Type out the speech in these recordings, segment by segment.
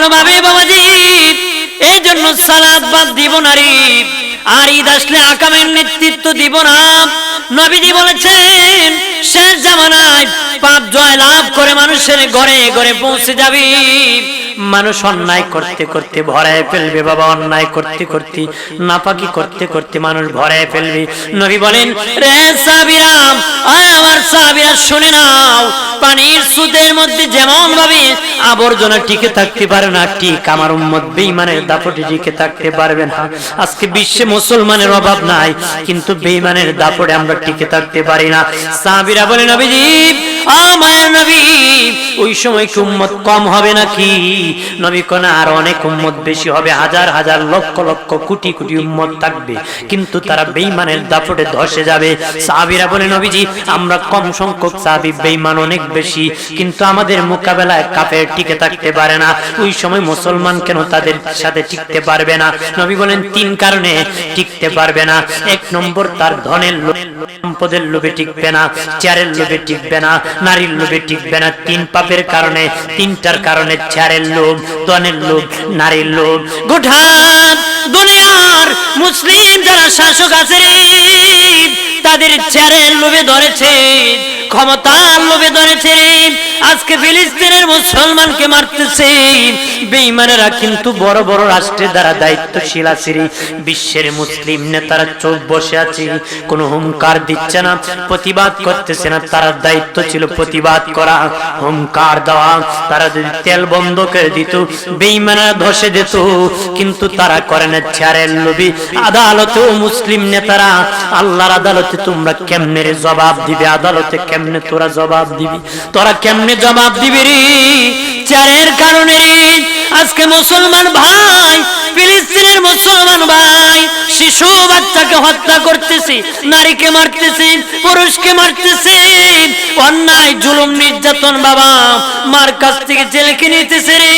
ভালোভাবে বাবাজি এই জন্য সালাদ বাদ দিব নারী আর ঈদ আসলে আকামের নেতৃত্ব দিব না। নবীজি বলেছেন, শেষ জামানায় পাপ জয় লাভ করে মানুষের ঘরে ঘরে পৌঁছে যাবে। মানুষ অন্যায় করতে করতে ভরায় ফেলবে, বাবা, অন্যায় করতে করতে, নাপাকি করতে করতে মানুষ ভরায় ফেলবে। নবী বলেন, রে সাবিরাম আয় আমার সাবিরা শুনে নাও, পানির সুদের মধ্যে যেমন ভাবে আবর্জনা টিকে থাকতে পারে না, ঠিক আমার উম্মত বেঈমানের দাপটে টিকে থাকতে পারবে না। আজকে বিশ্বে মুসলমানের অভাব নাই, কিন্তু বেঈমানের দাপটে আমরা টিকে থাকতে পারি না। সাহাবীরা বলে নবীজি, আমার নবী, ওই সময় কি উম্মত কম হবে নাকি? নবী কোন আর অনেক উম্মত বেশি হবে, হাজার হাজার লক্ষ লক্ষ কোটি কোটি উম্মত থাকবে। কিন্তু তারা বেঈমানের দাপটে ধসে যাবে। সাহাবীরা বলে, নবীজি, আমরা কম সংখ্যক সাহাবী বেঈমান অনেক বেশি, কিন্তু আমাদের মোকাবেলায় কাফের টিকে থাকতে পারে না। ওই সময় মুসলমান কেন তাদের সাথে টিকতে পারবে না? নবী বলেন, তিন কারণে টিকতে পারবে না। এক নম্বর, তার ধনের সম্পদের লোভে টিকবে না, চেয়ারের লোভে টিকবে না, নারীর লোভে টিকবে না। তিন পাপের কারণে, তিনটার কারণে চেয়ারের লোভ ধনের লোক নারীর লোক। গোটা দুনিয়ার মুসলিম যারা শাসক আছে তাদের চেয়ারের লোভে ধরেছে, ক্ষমতার লোভে ধরেছে আজকে ফিলিস্তিনের মুসলমানকে মারতেছে। বেঈমানেরা কিন্তু বড় বড় রাষ্ট্রের দ্বারা দায়িত্বশীল আছে বিশ্বের মুসলিম নেতারা চোখ বসে আছে। কোনো হুঙ্কার দিচ্ছে না, প্রতিবাদ করতেছে না। তার দায়িত্ব ছিল প্রতিবাদ করা, হুঙ্কার দেওয়া। তারা যদি তেল বন্ধ করে দিত, বেঈমানেরা ধসে দিত। কিন্তু তারা করে না, চেয়ারের লোভী আদালতেও মুসলিম নেতারা, আল্লাহর আদালতে তোমরা কেমনে জবাব দিবে? আদালতে কেমনে তোরা জবাব দিবি? তোরা কেমনে জবাব দিবি রে? চেয়ারের কারণে আজকে মুসলমান ভাই, ফিলিস্তিনের মুসলমান ভাই, শিশু বাচ্চাকে হত্যা করতেছে, নারীকে মারতেছে, পুরুষকে মারতেছে। অন্যায়, জুলুম, নির্যাতন বাবা, মার কাছ থেকে জেলেকে নিতেছে রে।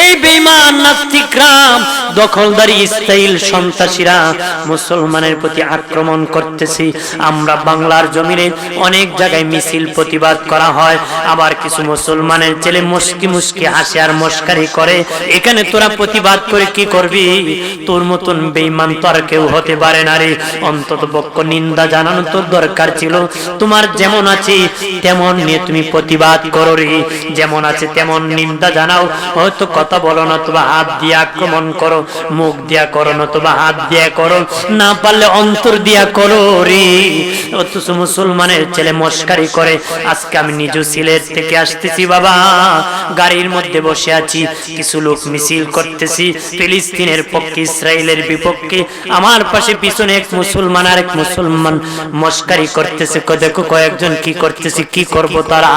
এই বেঈমান নাস্তিকরাম দখলদারি ইসরাইল সন্ত্রাসীরা মুসলমানের প্রতি আক্রমণ করতেছি। আমরা বাংলার জমিনে অনেক জায়গায় মিছিল প্রতিবাদ করা হয়। আবার কিছু মুসলমানের ছেলে মুস্কি মুস্কি হাসে আর মস্কারি করে। এখানে তোরা প্রতিবাদ করে কি করবি? তোর মতন বেঈমান তো আর কেউ হতে পারে না রে। অন্তত পক্ষ নিন্দা জানানো তোর দরকার ছিল। তোমার যেমন আছে, তেমন নিয়ে তুমি প্রতিবাদ করো রে। যেমন আছে, তেমন নিন্দা জানাও। হয়তো কথা বলো না তোমা হাত দিয়ে আক্রমণ করো। মুখ দিয়া করো না তোমা হাত দিয়া করো, না পারলে অন্তর দিয়া করো রে। অথচ মুসলমানের ছেলে মস্কারি করে, আজকে আমি নিজ সিলেট থেকে আসতেছি বাবা। গাড়ির মধ্যে বসে আছি, কিছু লোক মিছিল করতেছি, ফিলিস্তিনের পক্ষে, ইসরায়েলের বিপক্ষে। আমার পাশে পিছনে এক মুসলমান আর এক মুসলমান মস্কারি করতেছে। দেখো কয়েকজন কি করতেছে, কি করব তারা?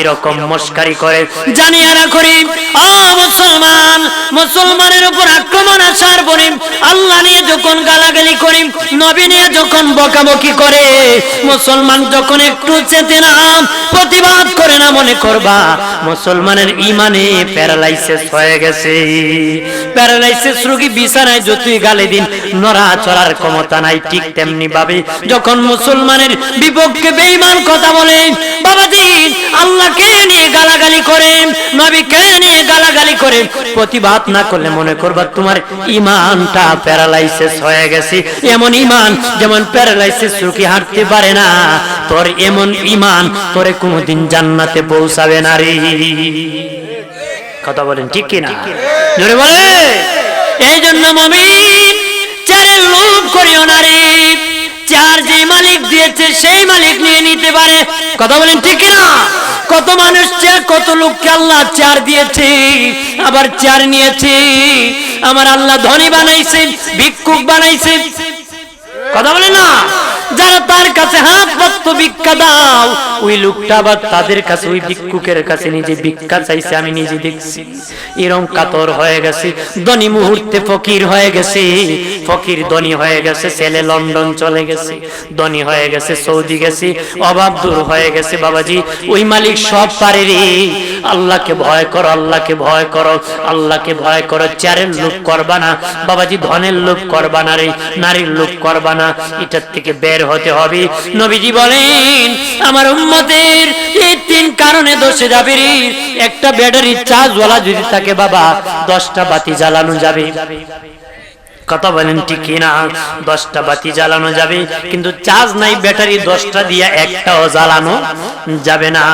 এরকম মস্কারি করে। জানিয়ে রাখি ও মুসলমান, মুসলমানের উপর আক্রমণ আসার পরে আল্লাহ নিয়ে যখন গালাগালি নবী নিয়ে যখন বকাবকি করে, মুসলমান যখন একটু চেতে প্রতিবাদ করে না মনে করবা, মুসলমানের ইমানে প্যারালাইসিস হয়ে গেছে। প্যারালাইসিস রোগী বিছানায় যতই গালে দিন নড়া চড়ার ক্ষমতা নাই, ঠিক তেমনি ভাবে যখন মুসলমানের বিপক্ষে বেঈমান কথা বলে, বাবাজি আল্লাহকে নিয়ে গালাগালি করে নবীকে নিয়ে গালাগালি করে, প্রতিবাদ না করলে মনে করবা তোমার ইমানটা প্যারালাইসিস হয়ে গেছে। এমন ইমান যেমন প্যারালাইসিস রোগী হাঁটতে পারে না তোর এমন ইমান তোরে কোনোদিন জান্নাতে পৌঁছাবে না রে। কথা বলেন ঠিক কিনা? জোরে বলে। এই জন্য মমিন চারের লোভ করিও না রে। চার যে মালিক দিয়েছে সেই মালিক নিয়ে নিতে পারে। কথা বলেন ঠিক কিনা? কত মানুষ কত লোককে আল্লাহ চার দিয়েছে আবার চার নিয়েছে। আমার আল্লাহ ধনী বানাইছে ভিক্ষুক বানাইছে কথা বলে না? যারা তার কাছে হাত ভিক্ষা দাও, ওই লোকটা আবার তাদের কাছে, ওই ভিক্ষুকের কাছে নিজে ভিক্ষা চাইছে, আমি নিজে দেখছি। এরম কাতর হয়ে গেছে, ধনী মুহূর্তে ফকির হয়ে গেছে। ফকির ধনী হয়ে গেছে, ছেলে লন্ডন চলে গেছে। ধনী হয়ে গেছে, সৌদি গেছে অভাব দূর হয়ে গেছে, বাবাজি। ওই মালিক সব পারে রে। আল্লাহকে ভয় করো, আল্লাহকে ভয় করো, আল্লাহকে ভয় করো চারের লোভ করবা না। বাবাজি, ধনের লোভ করবা না রে, নারীর লোক করবা না। এটার থেকে বের হতে হবে। নবীজি বলেন, আমার উম্মতের এই তিন কারণে দোষে যাবে একটা ব্যাটারির চার্জওয়ালা যদি থাকে বাবা, দশটা বাতি জ্বালানো যাবে। কথা বলেন ঠিক কিনা? দশটা বাতি জ্বালানো যাবে, কিন্তু চার্জ নাই ব্যাটারি দশটা দিয়ে একটাও জ্বালানো যাবে না।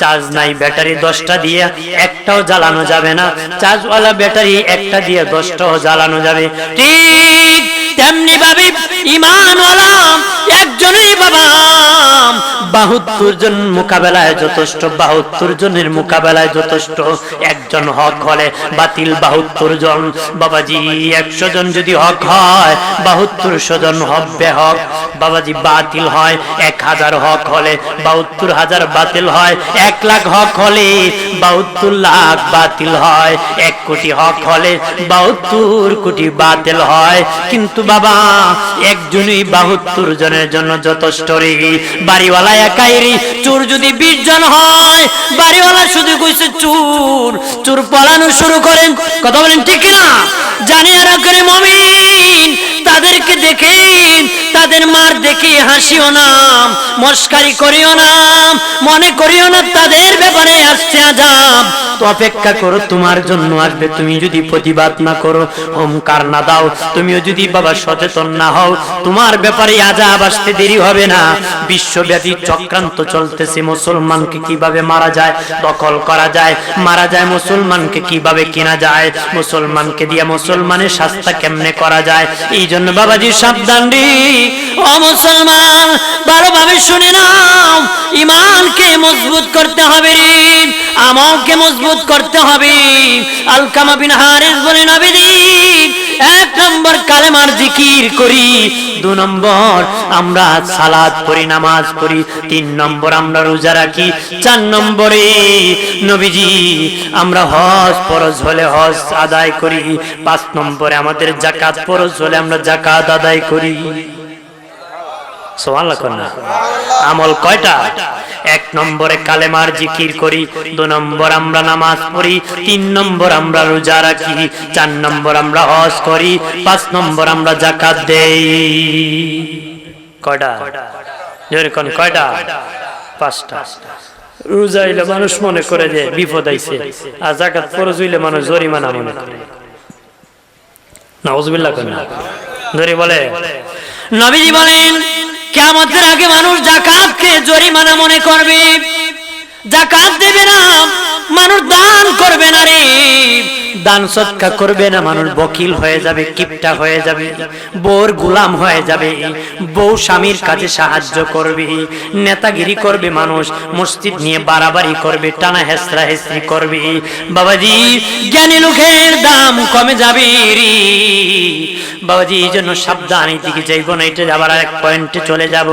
চার্জ নাই ব্যাটারি দশটা দিয়ে একটাও জ্বালানো যাবে না। চার্জওয়ালা ব্যাটারি একটা দিয়ে দশটাও জ্বালানো যাবে। ঠিক তেমনি ভাবে ইমানওয়ালা একজনই বাবা। বাহাত্তর জন মোকাবেলায় যথেষ্ট, বাহাত্তর জনের মোকাবেলায় যথেষ্ট। একজন হক হলে বাতিল বাহাত্তর জন। বাবাজি, একশো জন যদি হক হয় বাহাত্তর জন হবে হক। বাবাজি, বাতিল হয়, এক হাজার হক হলে বাহাত্তর হাজার বাতিল হয়, এক লাখ হক হলে বাহাত্তর লাখ বাতিল হয়। এক কোটি হক হলে বাহাত্তর কোটি বাতিল হয়। কিন্তু বাবা, একজনই বাহাত্তর জনের জন্য যথেষ্ট রে বাড়িওয়ালা একাই রে চোর যদি বিশ জন হয়, বাড়িওয়ালা শুধু কইছে চোর। চোর পালানো শুরু করেন। কথা বলেন ঠিক না জানি আর করে মমিন, তাদেরকে দেখে, তাদের মার দেখে হাসিও না, মস্কারি করিও না, মনে করিও না তাদের ব্যাপারে আসছে আজাব। তো অপেক্ষা করো, তোমার জন্য আসবে, তুমি যদি প্রতিবাদ না করো না দাও, তুমিও যদি বাবা সচেতন না হও, তোমার ব্যাপারে আজাব আসতে দেরি হবে না। বিশ্বব্যাপী চক্রান্ত চলতেছে, মুসলমানকে কীভাবে মারা যায়, দখল করা যায়, মারা যায় মুসলমানকে কীভাবে কেনা যায়, মুসলমানকে দিয়ে মুসলমানের শাস্তা কেমনে করা যায় এই জন্য বাবাজি সাবধান রে ও মুসলমান, ভালোভাবে শুনে নাও। ইমানকে মজবুত করতে হবে রে। আমলকে মজবুত করতে হবে। আলকামা বিন হারেস বলে নবীজি নম্বর কালেমার জিকির করি, দু নম্বর আমরা সালাদ করি, নামাজ পড়ি তিন নম্বর আমরা রোজা রাখি, চার নম্বরে নবীজি আমরা হজ ফরজ হলে হজ আদায় করি, পাঁচ নম্বরে আমাদের জাকাত ফরজ হলে আমরা জাকাত আদায় করি। আমল কয়টা? এক নম্বরে কালেমার জিকির করি, দু নম্বর আমরা নামাজ পড়ি, তিন নম্বর আমরা রোজা রাখি, চার নম্বর আমরা হজ করি, পাঁচ নম্বর আমরা জাকাত দেই। কয়টা? জোরে কোন, কয়টা? পাঁচটা। রোজা হইলে মানুষ মনে করে যে বিপদ আইছে, আর জাকাত ফরজ হইলে মানুষ জরিমানা মনে করে। কোন ধরে বলে, নবীজি বলেন কেমতের আগে মানুষ জাকাতকে জরিমানা মনে করবে। জাকাত দেবে না, মানুষ দান করবে না রে। দান সৎকা করবে না, মানুষ বকিল হয়ে যাবে, কিপটা হয়ে যাবে, বোর গুলাম হয়ে যাবে। বউ স্বামীর কাজে সাহায্য করবে, নেতাগিরি করবে মানুষ, মসজিদ নিয়ে বাড়াবাড়ি করবে, টানা হেসরা হেসরি করবে। বাবাজি, জ্ঞানী লোকের দাম কমে যাবে বাবাজি, এই জন্য সাবধান এই দিকে যাইব না, এটা আবার এক পয়েন্টে চলে যাব।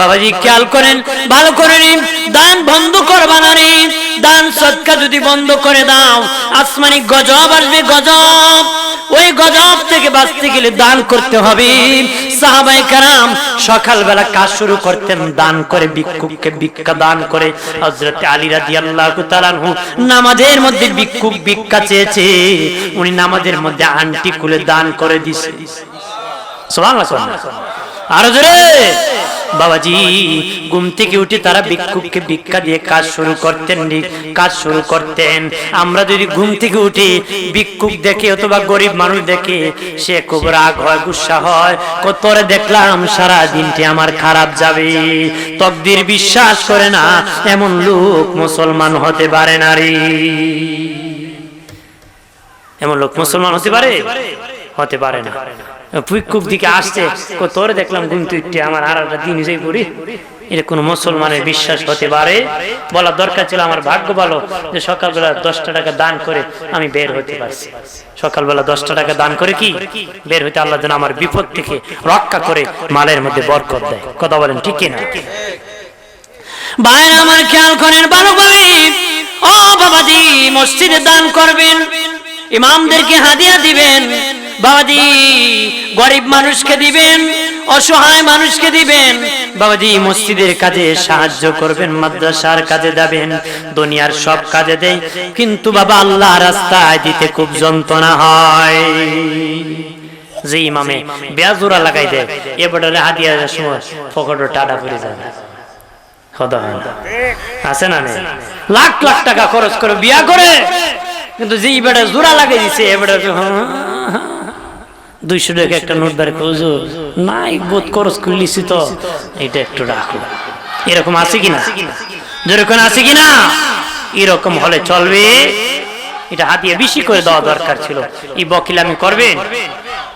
বাবাজি, খেয়াল করেন, ভালো করে দান বন্ধ করবা না রে। দান সৎকা যদি বন্ধ করে দাও, আসমানি গজব আসবে গজব। ওই গজব থেকে বাঁচতে গেলে দান করতে হবে। সাহাবাই কারাম সকালবেলা কাজ শুরু করতেন, দান করে, ভিক্ষুককে ভিক্ষা দান করে। হজরত আলী রাজি আল্লাহ নামাজের মধ্যে ভিক্ষুক ভিক্ষা চেয়েছে। উনি নামাজের মধ্যে আন্টি খুলে দান করে দিছে। আরও জোরে! বাবাজি, ঘুম থেকে উঠে তারা ভিক্ষুককে ভিক্ষা দিয়ে কাজ শুরু করতেন কাজ শুরু করতেন। আমরা যদি ঘুম থেকে ভিক্ষুক দেখে অথবা গরিব মানুষ দেখে, সে খুব রাগ হয়, গুসা হয়। দেখলাম সারা দিনটি আমার খারাপ যাবে। তকদির বিশ্বাস করে না, এমন লোক মুসলমান হতে পারে না রে। এমন লোক মুসলমান হতে পারে? হতে পারে না। ভিক্ষুক দিকে আসছে তোরে দেখলাম কিন্তু একটু আমার আর একটা দিন যাই করি এটা কোন মুসলমানের বিশ্বাস হতে পারে? বলা দরকার ছিল আমার ভাগ্য ভালো যে সকালবেলা দশটা টাকা দান করে আমি বের হতে পারছি। সকালবেলা দশটা টাকা দান করে কি? বের হইতে আল্লাহ যেন আমার বিপদ থেকে রক্ষা করে মালের মধ্যে বরকত দেয়। কথা বলেন ঠিক না ভাইয়ের আমার খেয়াল করেন ভালো ভাবে ও বাবাজি মসজিদে দান করবেন। ইমামদেরকে হাদিয়া দিবেন। বাবাজি, গরিব মানুষকে দিবেন, অসহায় মানুষকে দিবেন। বাবাজি, মসজিদের কাজে সাহায্য করবেন, মাদ্রাসার কাজে যাবেন, দুনিয়ার সব কাজে দেয় কিন্তু বাবা, আল্লাহ রাস্তায় দিতে খুব যন্ত্রণা হয়। যে ইমামে বেয়াজোরা লাগাই দেয় এবারে হাতিয়া সময় পকেটও টাটা করে যাবে আছে না? লাখ লাখ টাকা খরচ করে বিয়া করে, কিন্তু যে বেটা জোড়া লাগাই দিছে এবারে দুইশো টাকা একটা নোট বের করছ নাই বোধ খরচ করে লিছি তো। এটা একটু রাখো। এরকম আছে কিনা? যেরকম আছে কিনা? এরকম হলে চলবে। এটা হাতিয়ে বেশি করে দেওয়া দরকার ছিল। এই বকিলামি করবেন?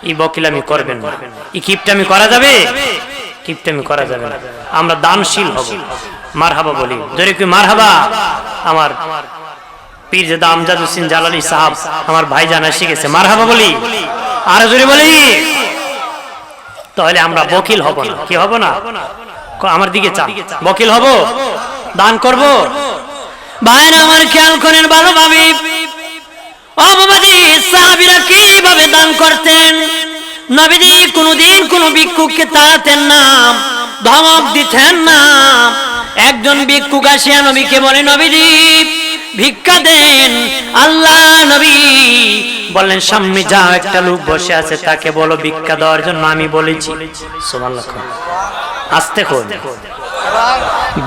এই বকিলামি করবেন না। এই কিপটামি করা যাবে? কিপটামি করা যাবে না। আমরা দানশীল হব। মারহাবা বলি। যদি কি মারহাবা? আমার পীর জাদা আমজাদ হোসেন জালালি সাহাব, আমার ভাই জানা শিখেছে মারহাবা বলি। বলি, তাহলে আমরা বকিল হব না। কি হব না? আমার দিকে চা বকিল হব? দান করব? ভাইরা আমার খেয়াল করেন বাবাজি সাহাবিরা কীভাবে দান করতেন? নবীজি কোনোদিন কোনো ভিক্ষুককে তাড়াতেন না, ধমক দিতেন না। একজন ভিক্ষুক আসিয়া নবীকে বলে, নবীজি ভিক্ষা দেন। আল্লাহ নবী বললেন, সামনে যা একটা লোক বসে আছে, তাকে বলো ভিক্ষা দেওয়ার জন্য আমি বলেছি। সোমাল্লাহ আসতে খোঁজ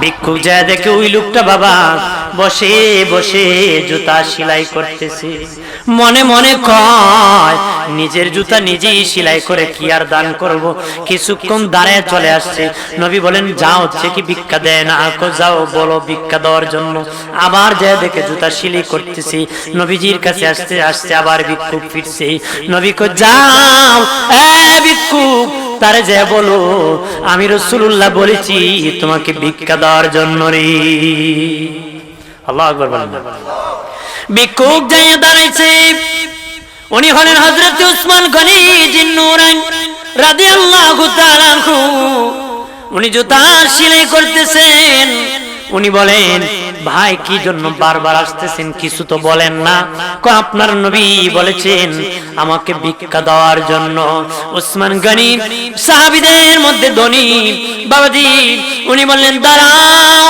ভিক্ষুক যায় দেখে ওই লোকটা বাবা বসে বসে জুতা সেলাই করতেছে। মনে মনে কয়, নিজের জুতা নিজেই সেলাই করে কি আর দান করব? কিছুক্ষণ দাঁড়ায় চলে আসছে। নবী বলেন, যাও হচ্ছে কি ভিক্ষা দেয় না? যাও, বলো ভিক্ষা দেওয়ার জন্য। আবার যায় দেখে জুতা সেলাই করতেছি। নবীজির কাছে আসতে আসতে আবার ভিক্ষুক ফিরছে। নবী কো যাও, এ ভিক্ষুক তারে যে বলো, আমি রসুল্লাহ বলেছি, তোমাকে ভিক্ষা দেওয়ার জন্য রে। আল্লাহ আকবর ভিক্ষুক যাইয়ে দাঁড়াইছে। উনি হলেন হজরত উসমান গনি জিন্নুরান তাআলা আনহু। উনি জুতা সেলাই করতেছেন। উনি বলেন, ভাই, কি জন্য বারবার আসতেছেন? কিছু তো বলেন না। আপনার নবী বলেছেন আমাকে ভিক্ষা দেওয়ার জন্য। ওসমান গনি, সাহাবিদের মধ্যে ধনী, বাবাজি উনি বললেন, দাঁড়াও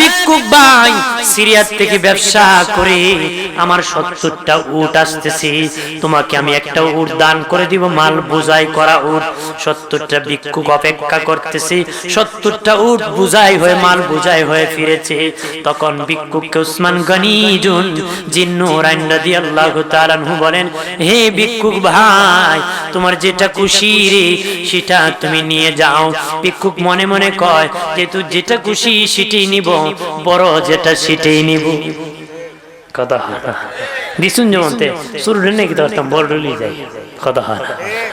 ভিক্ষুক ভাই, সিরিয়ার থেকে ব্যবসা করে আমার সত্তরটা উট তোমাকে আমি একটা উট দান করে দিব, মাল করা উট। সত্তরটা ভিক্ষুক অপেক্ষা সত্তরটা উট হয়ে, মাল হয়ে ফিরেছে। তখন ভিক্ষুককে উসমান গনি জুন, জিন্নু রান্ডাদি আল্লাহ তাআলাহু বলেন, হে ভিক্ষুক ভাই, তোমার যেটা খুশি রে, সেটা তুমি নিয়ে যাও। ভিক্ষুক মনে মনে কয় যেহেতু যেটা খুশি সেটাই নিব, বড় যেটা সেটাই নিব। কথা না। দিছুন যেমনতে শুরুটা নাকি ধরতাম বড় যাই কথা হয়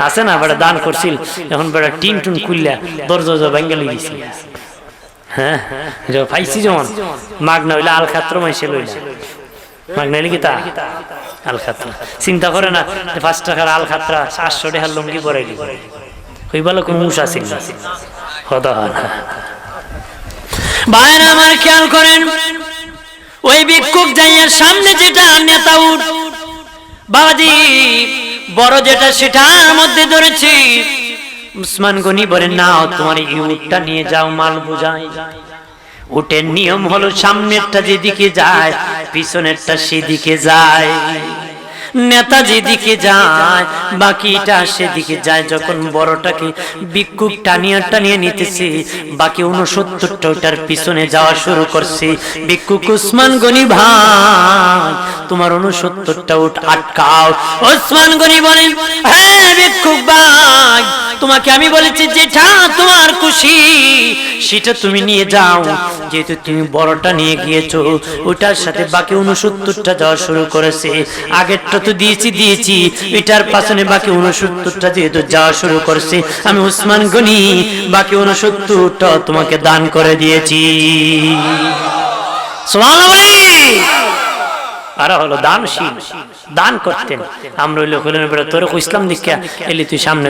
আছে না, বেটা দান করছিল, এখন বেটা টিন টুন খুললা, দরজা হ্যাঁ যেমন মাগ না হইলে আল খাত্র মাইসে লইলা। মাগ না হইলে কি তা? আল খাত্রা চিন্তা করে না, পাঁচ টাকার আল খাত্রা সাতশো টাকার লুঙ্গি পরে দিব। ওই বলে কোনো মুসা ছিল না। ভাইরা আমার খেয়াল করেন, ওই ভিক্ষুক যাইয়া সামনে যেটা নেতা উঠ বাবাজি, বড় যেটা সেটার মধ্যে ধরেছি। উসমান গনি বলেন না তোমার এই নিয়ে যাও, মাল বুঝাই। উটের নিয়ম হলো সামনেরটা যেদিকে যায়, পিছনেরটা সেদিকে যায়। নেতা যেদিকে যায়, বাকিটা সেদিকে যায়। যখন বড়টাকে ভিক্ষুক টানিয়া টানিয়ে নিতেছে, বাকি উনসত্তরটা ওটার পিছনে যাওয়া শুরু করছে। ভিক্ষুক উসমান গনি ভাই, তোমার উনসত্তরটা উঠ, আটকাও। ওসমান গনি বলেন হ্যাঁ ভিক্ষুক ভাই, তোমাকে আমি বলেছি যেটা তোমার খুশি, সেটা তুমি নিয়ে যাও। যেহেতু তুমি বড়টা নিয়ে গিয়েছো, ওটার সাথে বাকি উনসত্তরটা যাওয়া শুরু করেছে। আগেরটা তো দিয়েছি দিয়েছি। এটার পাশনে বাকি উনসত্তরটা যেহেতু যাওয়া শুরু করেছে, আমি উসমান গনি, বাকি উনসত্তরটা তোমাকে দান করে দিয়েছি। তোর ইসলাম তুই সামনে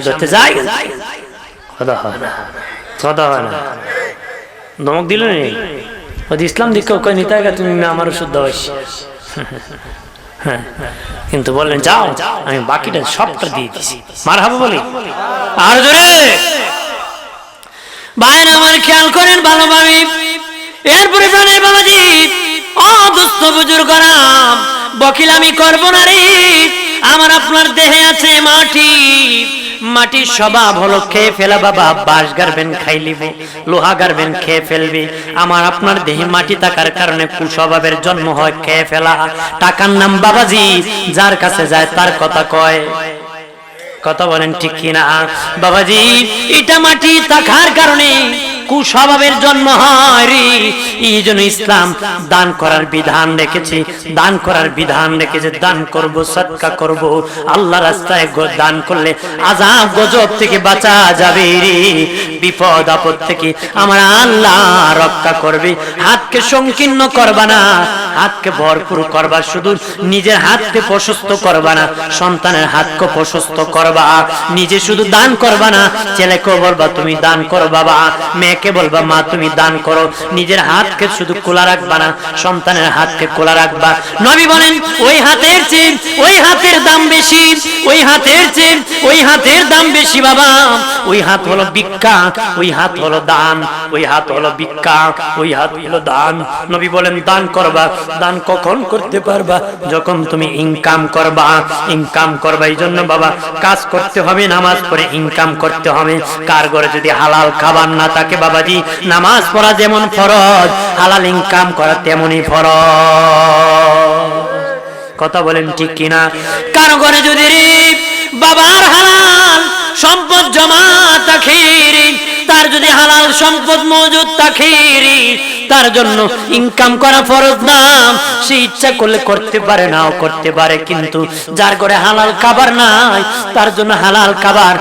না। তুমি আমার শুদ্ধ হইস হ্যাঁ, কিন্তু বললেন যাও আমি বাকিটা সবটা দিয়ে দিছি। মার হাবো বলি আর জোরে! ভাইরা আমার খেয়াল করেন ভালোভাবে। এরপরে প্রাণের বাবাজি অদুস্থ বুজুর্গরাম বকিল আমি করব না রে। আমার আপনার দেহে আছে মাটি। মাটির স্বভাব হলো খেয়ে ফেলা বাবা, বাঁশ গারবেন খাইলিব লোহা গারবেন খেয়ে ফেলবি। আমার আপনার দেহে মাটি থাকার কারণে কুস্বভাবের জন্ম হয় খেয়ে ফেলা। টাকার নাম বাবাজি, যার কাছে যায় তার কথা কয়। কথা বলেন ঠিক কিনা? বাবাজি, এটা মাটি থাকার কারণে কুস্বভাবের জন্ম হয় এই জন্য ইসলাম দান করার বিধান রেখেছে। দান করার বিধান রেখেছে। দান করব, সৎকা করব। আল্লাহ রাস্তায় দান করলে আজাব গজব থেকে বাঁচা যাবে রে। বিপদ, আপদ থেকে আমার আল্লাহ রক্ষা করবে। হাতকে সংকীর্ণ করবা না। হাতকে ভরপুর করবা শুধু। নিজের হাতকে প্রশস্ত করবা না। সন্তানের হাতকে প্রশস্ত করবা। নিজে শুধু দান করবা না। ছেলেকে বলবা, তুমি দান করো বাবা। মেয়েকে বলবা, মা, তুমি দান করো, নিজের হাতকে শুধু খোলা রাখবা না, সন্তানের হাতকে খোলা রাখবা। নবী বলেন, ওই হাতের চেয়ে ওই হাতের দাম বেশি, ওই হাতের চেয়ে ওই হাতের দাম বেশি বাবা। ওই হাত হলো ভিক্ষা, ওই হাত হলো দান, ওই হাত হলো ভিক্ষা, ওই হাত হলো দান। নবী বলেন, দান করবা, দান কখন করতে পারবা? যখন তুমি ইনকাম করবা ইনকাম করবা এই জন্য বাবা, কাজ করতে হবে, নামাজ পড়ে ইনকাম করতে হবে। কার ঘরে যদি হালাল খাবার না থাকে বাবাজি, নামাজ পড়া যেমন ফরজ, হালাল ইনকাম করা তেমনই ফরজ। কথা বলেন ঠিক কিনা? কারও ঘরে যদি বাবার হালাল সম্পদ জমা থাকে রে, তার যদি হালাল সম্পদ মজুদ থাকে রে, তার জন্য ইনকাম করা ফরজ না। সে ইচ্ছা করলে করতে পারে নাও করতে পারে কিন্তু যার ঘরে হালাল খাবার নাই তার জন্য হালাল খাবার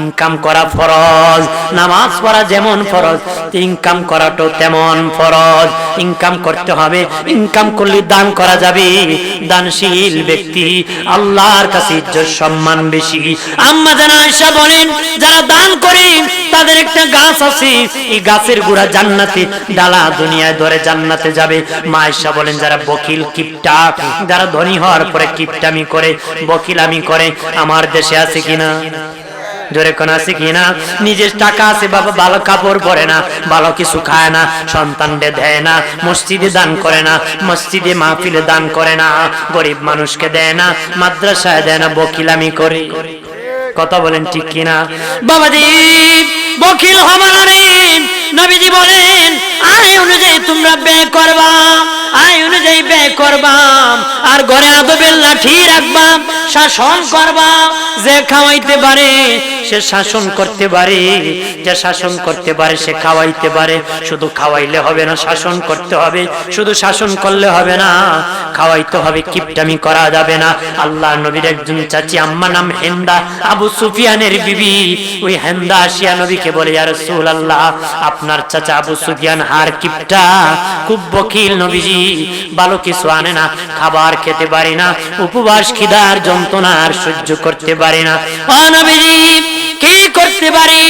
ইনকাম করা ফরজ। নামাজ পড়া যেমন ফরজ ইনকাম করাটাও তেমন ফরজ। ইনকাম করতে হবে। ইনকাম করলে দান করা যাবে। দানশীল ব্যক্তি আল্লাহর কাছে ইজ্জত সম্মান বেশি। আম্মা জানা আয়েশা বলেন, যারা দান করে, তাদের একটা গাছ আছে। এই গাছের গোড়া জান্নাতে, ডালা দুনিয়ায় ধরে জান্নাতে যাবে। মা আয়েশা বলেন, যারা বকিল কিপটা, যারা ধনী হওয়ার পরে কিপটামি করে, বকিলামি করে, আমার দেশে আছে কিনা? জোরে কোন আছে কিনা নিজের টাকা আছে বাবা, ভালো কাপড় পরে না, ভালো কিছু খায় না সন্তানকে দেয় না, মসজিদে দান করে না, মসজিদে মাহফিলে দান করে না, গরিব মানুষকে দেয় না, মাদ্রাসায় দেয় না, বকিলামি করে। কথা বলেন ঠিক কিনা? বাবাজি, বকিল হবা না নবীজি বলেন, আয় অনুযায়ী তোমরা আর ঘরে আদবের লাঠি রাখবা, শাসন করবা, যে খাওয়াইতে পারে সে শাসন করতে পারে, যে শাসন করতে পারে সে খাওয়াইতে পারে। শুধু খাওয়াইলে হবে না, শাসন করতে হবে, শুধু শাসন করলে হবে না, খাওয়াইতে হবে, কিপটামি করা যাবে না। আল্লাহ নবীর একজন চাচি, আম্মা নাম হেন্দা, আবু সুফিয়ানের বিবি। ওই হেন্দা আসিয়া নবীকে বলে, ইয়া রাসূলুল্লাহ, আপনার চাচা আবু সুফিয়ান হার কিপটা, খুব বকিল নবীজি, ভালো কিছু আনে না, খাবার খেতে পারি না উপবাস খিদার যন্ত্রণা আর সহ্য করতে পারি না। ও কি করতে পারি?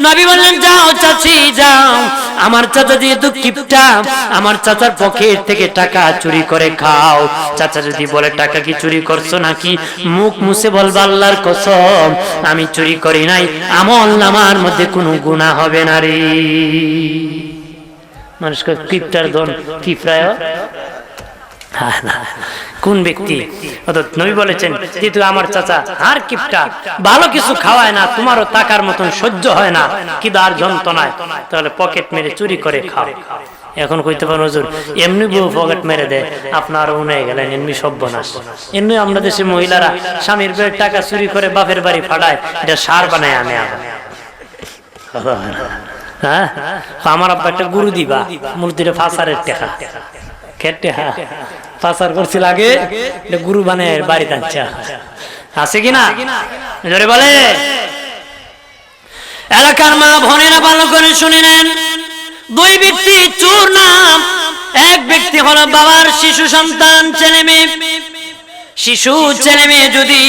নবী বললেন যাও চাচি যাও। আমার চাচা যেহেতু কিপটা আমার চাচার পকেট থেকে টাকা চুরি করে খাও। চাচা যদি বলে টাকা কি চুরি করছ নাকি? মুখ মুছে বলবা আল্লাহর কসম আমি চুরি করি নাই। আমল নামার মধ্যে কোনো গুনাহ হবে না রে। মানুষকে কিপটার ধন হ্যাঁ, না। কোন ব্যক্তি? নবী বলেছেন যেহেতু আমার চাচা আর কিপটা, ভালো কিছু খাওয়ায় না, তোমারও টাকার মতন সহ্য হয় না কিদার যন্ত্রণায়। তাহলে পকেট মেরে চুরি করে খাও। এখন কইতে পারেন, হুজুর, এমনি বউ পকেট মেরে দেয় আপনার উনে গেলেন এমনি সব্যনাশ এমনি আমরা দেশে মহিলারা স্বামীর বের টাকা চুরি করে বাপের বাড়ি ফাটায়, এটা সার বানায় আবার। হ্যাঁ? আমার আব্বা একটা গুরু দিবা, মূর্তিটা ফাঁসারের টেকা। খেটে হ্যাঁ পাচার করছিল আগে গুরু বানে বাড়ি টানছে আছে কিনা? জোরে বলে। এলাকার মা বোনেরা ভালো করে শুনে নেন। দুই ব্যক্তি চোর নাম এক ব্যক্তি হলো বাবার শিশু সন্তান ছেলে মেয়ে। শিশু ছেলে মেয়ে যদি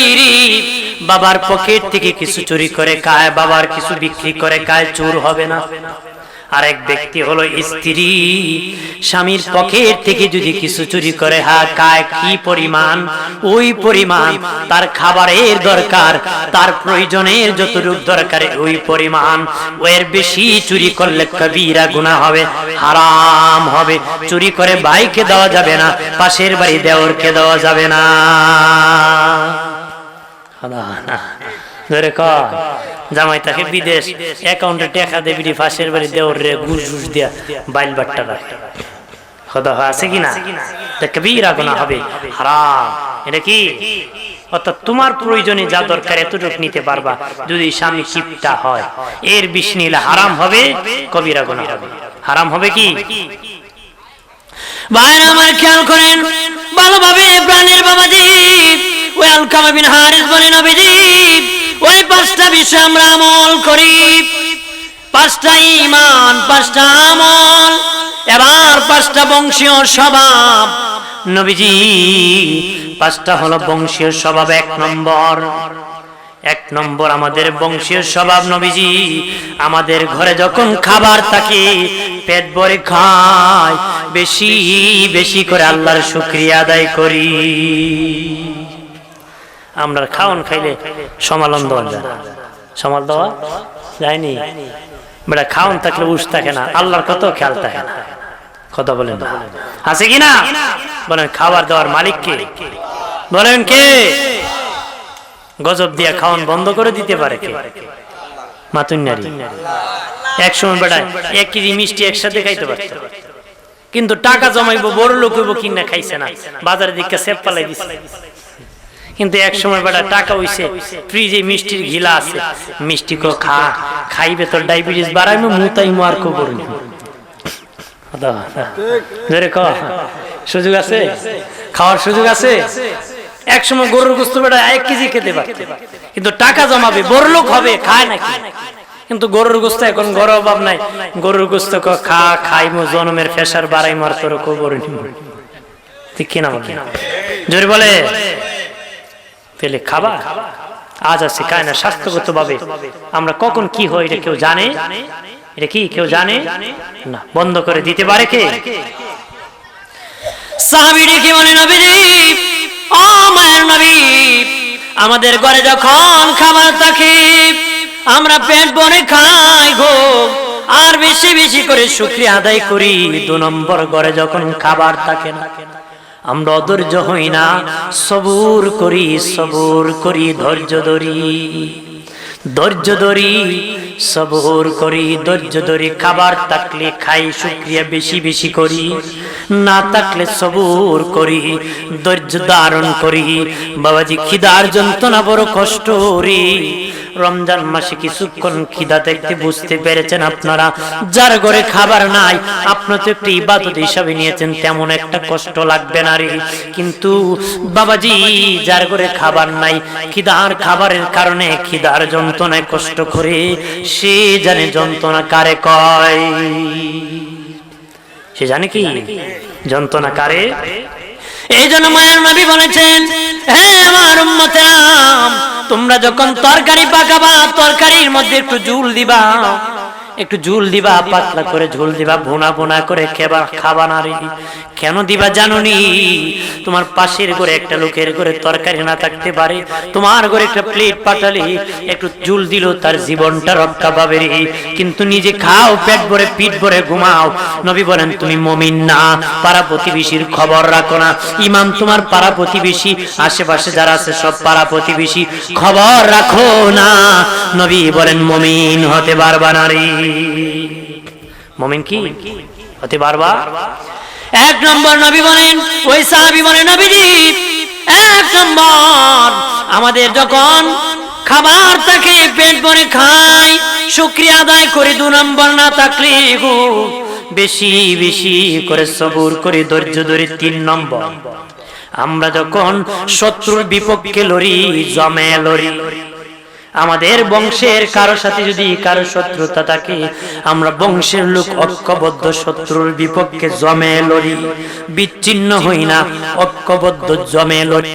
বাবার পকেট থেকে কিছু চুরি করে খায় বাবার কিছু বিক্রি করে খায় চোর হবে না। আরেক ব্যক্তি হলো স্ত্রী। স্বামীর পকেট থেকে যদি কিছু চুরি করে হা কায় কি পরিমাণ? ওই পরিমাণ, তার খাবারের দরকার, তার প্রয়োজনের যতটুকু দরকার, ওই পরিমাণ। ওর বেশি চুরি করলে কবিরা গুনাহ হবে, হারাম হবে। চুরি করে ভাইকে দেওয়া যাবে না, পাশের বাড়ি দেওরকে দেওয়া যাবে না। না ধরে জামাই তাকে বিদেশ অ্যাকাউন্টে দেবি রে, পাশের বাড়ি দেওর রে ঘুষ ঘুষ বাইল বাট্টা আছে কি না এটা কবিরা গুনাহ হবে। হারাম। এটা কি? অর্থাৎ তোমার প্রয়োজনে যা দরকার এতটুকু নিতে পারবা যদি স্বামী কিপটা হয়। এর বিষ নিলে হারাম হবে কবিরা গুনাহ হবে। হারাম হবে কি? ভাইরা আমার খেয়াল করেন ভালোভাবে প্রাণের বাবাজি ওই আলকামা বিন হারিস বলে নবীজি। ওই পাঁচটা বিষয় আমরা আমল করি। পাঁচটা ইমান পাঁচটা আমল। এবার পাঁচটা বংশীয় স্বভাব। নবীজি, পাঁচটা হলো বংশীয় স্বভাব এক নম্বর। এক নম্বর আমাদের বংশীয় স্বভাব নবীজি, আমাদের ঘরে যখন খাবার থাকে, পেট ভরে খায়। বেশি বেশি করে আল্লাহর শুক্রিয়া আদায় করি। আমরা খাওয়ান খাইলে সমালন দেওয়া যায়। সমাল দেওয়া যায়নি? বেটা খাওন থাকলে উস থাকে না, আল্লাহর কত খেয়াল থাকে? না কথা বলেন। আছে কি না? বলেন, খাবার দেওয়ার মালিক কে? বলেন কে? গজব দিয়া খাওয়ান বন্ধ করে দিতে পারে কে? মাতুন্যারি এক সময় বেড়ায় এক কেজি মিষ্টি একসাথে খাইতে পারত। কিন্তু টাকা জমাইবো, বড় লোক হইব কিনা খাইছে না। বাজারে দিকে সেপ পালাই দিছে। কিন্তু এক সময় বেটা টাকা হইছে। ফ্রিজে মিষ্টির ঘিলা আছে, মিষ্টি কো খা, খাইবে তোর ডায়াবেটিস বাড়াইমো মুতাইমো আর কো করুন ধরে ক, সুযোগ আছে? খাওয়ার সুযোগ আছে? এক সময় গরুর গোস্ত বেটা এক কেজি খেতে পারত। কিন্তু টাকা জমাবে বড় লোক হবে, খায় নাকি? কিন্তু গরুর গোস্ত এখন গরু অভাব নাই। গরুর গোস্ত খা, খাইমো, জনমের ফেসার বাড়াইমো আর তোর কো করুন ঠিক কিনা জোরে বলে? পেলে খাবা? আজ আছে খায় না স্বাস্থ্যগত ভাবে আমরা কখন কি হয় এটা কেউ জানে? এটা কি কেউ জানে? না বন্ধ করে দিতে পারে কে? সাহাবি বলে নবীজি ও মায়ের নবী আমাদের ঘরে যখন খাবার থাকে আমরা পেট ভরে খাই গো। আর বেশি বেশি করে শুক্রিয়া আদায় করি দু নম্বর ঘরে যখন খাবার থাকে না আমরা অধৈর্য হই না। সবুর করি সবুর করি, ধৈর্য ধরি। ধৈর্য ধরি, সবুর করি, ধৈর্য ধরি। খাবার তাকলে খাই শুক্রিয়া বেশি বেশি করি। না থাকলে সবুর করি, ধৈর্য ধারণ করি। বাবাজি, খিদার যন্ত্রণা বড় কষ্ট রে। রমজান মাসে কিছুক্ষণ খিদা দেখতে বুঝতে পেরেছেন আপনারা। যার ঘরে খাবার নাই আপনার তো একটু ইবাদত হিসাবে নিয়েছেন, তেমন একটা কষ্ট লাগবে না রে। কিন্তু বাবাজি, যার ঘরে খাবার নাই, খিদার খাবারের কারণে খিদার যন্ত্রণায় কষ্ট করে সে জানে যন্ত্রণা কারে কয়। সে জানে কি? যন্ত্রণা কারে এই জন্য মায়ের নবী বলেছেন হ্যাঁ আমার উম্মতেরাম তোমরা যখন তরকারি পাকাবা তরকারির মধ্যে একটু জুল দিবা। একটু ঝুল দিবা পাতলা করে ঝুল দিবা ভুনা ভুনা করে খেবা খাবা না রে কেন দিবা জানুনি? তোমার পাশের ঘরে একটা লোকের ঘরে তরকারি না থাকতে পারে। তোমার ঘরে একটা প্লেট পাঠালে একটু ঝুল দিল তার জীবনটা রক্ষা পাবে রে। কিন্তু নিজে খাও পেট ভরে পিঠ ভরে ঘুমাও। নবী বলেন তুমি মমিন না পাড়া প্রতিবেশীর খবর রাখো না। ইমাম তোমার পাড়া প্রতিবেশী আশেপাশে যারা আছে সব পাড়া প্রতিবেশী খবর রাখো না। নবী বলেন মমিন হতে পারবা না রে। মমিন কি? হতে পারবা এক নম্বর নবী বলেন, ওই সাহাবি বলেন, নবীজি, এক নম্বর, আমাদের যখন খাবার থাকে, পেট ভরে খাই, শুক্রিয়া আদায় করে, দু নম্বর না থাকলে বেশি বেশি করে সবুর করে, ধৈর্য ধরে, তিন নম্বর। আমরা যখন শত্রুর বিপক্ষে লড়ি, জমে লড়ি আমাদের বংশের কারও সাথে যদি কারও শত্রুতা থাকে আমরা বংশের লোক ঐক্যবদ্ধ শত্রুর বিপক্ষে জমে লড়ি। বিচ্ছিন্ন হই না। ঐক্যবদ্ধ জমে লড়ি।